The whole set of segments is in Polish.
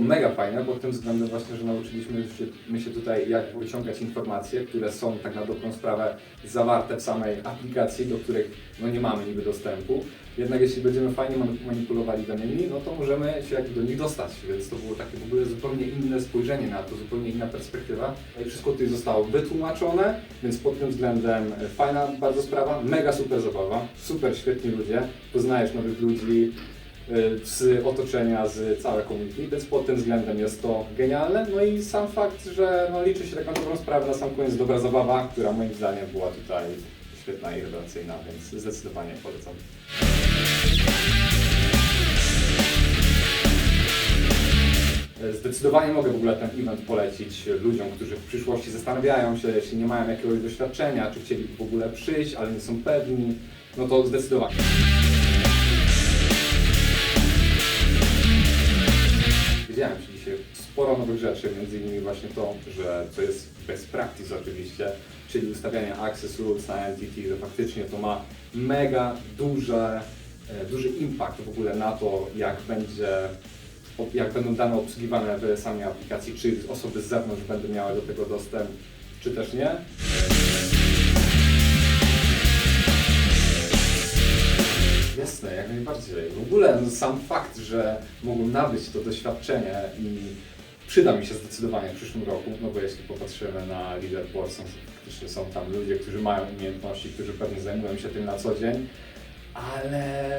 mega fajne pod tym względem właśnie, że nauczyliśmy się, my się tutaj jak wyciągać informacje, które są tak na dobrą sprawę zawarte w samej aplikacji, do których no nie mamy niby dostępu. Jednak jeśli będziemy fajnie mani- manipulowali danymi, no to możemy się jakby do nich dostać, więc to było takie w ogóle zupełnie inne spojrzenie na to, zupełnie inna perspektywa. No wszystko tutaj zostało wytłumaczone, więc pod tym względem e, fajna bardzo sprawa, mega super zabawa, super świetni ludzie, poznajesz nowych ludzi, z otoczenia, z całej community, więc pod tym względem jest to genialne. No i sam fakt, że no, liczy się taką dobrą sprawę na sam koniec dobra zabawa, która moim zdaniem była tutaj świetna i rewelacyjna, więc zdecydowanie polecam. Zdecydowanie mogę w ogóle ten event polecić ludziom, którzy w przyszłości zastanawiają się, jeśli nie mają jakiegoś doświadczenia, czy chcieliby w ogóle przyjść, ale nie są pewni, no to zdecydowanie. Wiedziałem się dzisiaj sporo nowych rzeczy, między innymi właśnie to, że to jest best practice oczywiście, czyli ustawianie access rules na entity, że faktycznie to ma mega duże, e, duży impact w ogóle na to, jak będzie jak będą dane obsługiwane w samej aplikacji, czy osoby z zewnątrz będą miały do tego dostęp, czy też nie. Jasne, jak najbardziej. W ogóle no, sam fakt, że mogą nabyć to doświadczenie i przyda mi się zdecydowanie w przyszłym roku, no bo jeśli popatrzymy na leaderboard, są, faktycznie są tam ludzie, którzy mają umiejętności, którzy pewnie zajmują się tym na co dzień, ale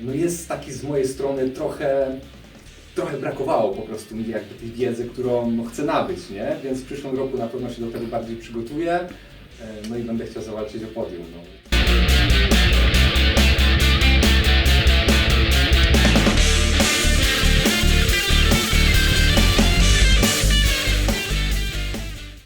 no jest taki z mojej strony trochę, trochę brakowało po prostu mi jakby tej wiedzy, którą chcę nabyć, nie? Więc w przyszłym roku na pewno się do tego bardziej przygotuję, e, no i będę chciał zawalczyć o podium. No.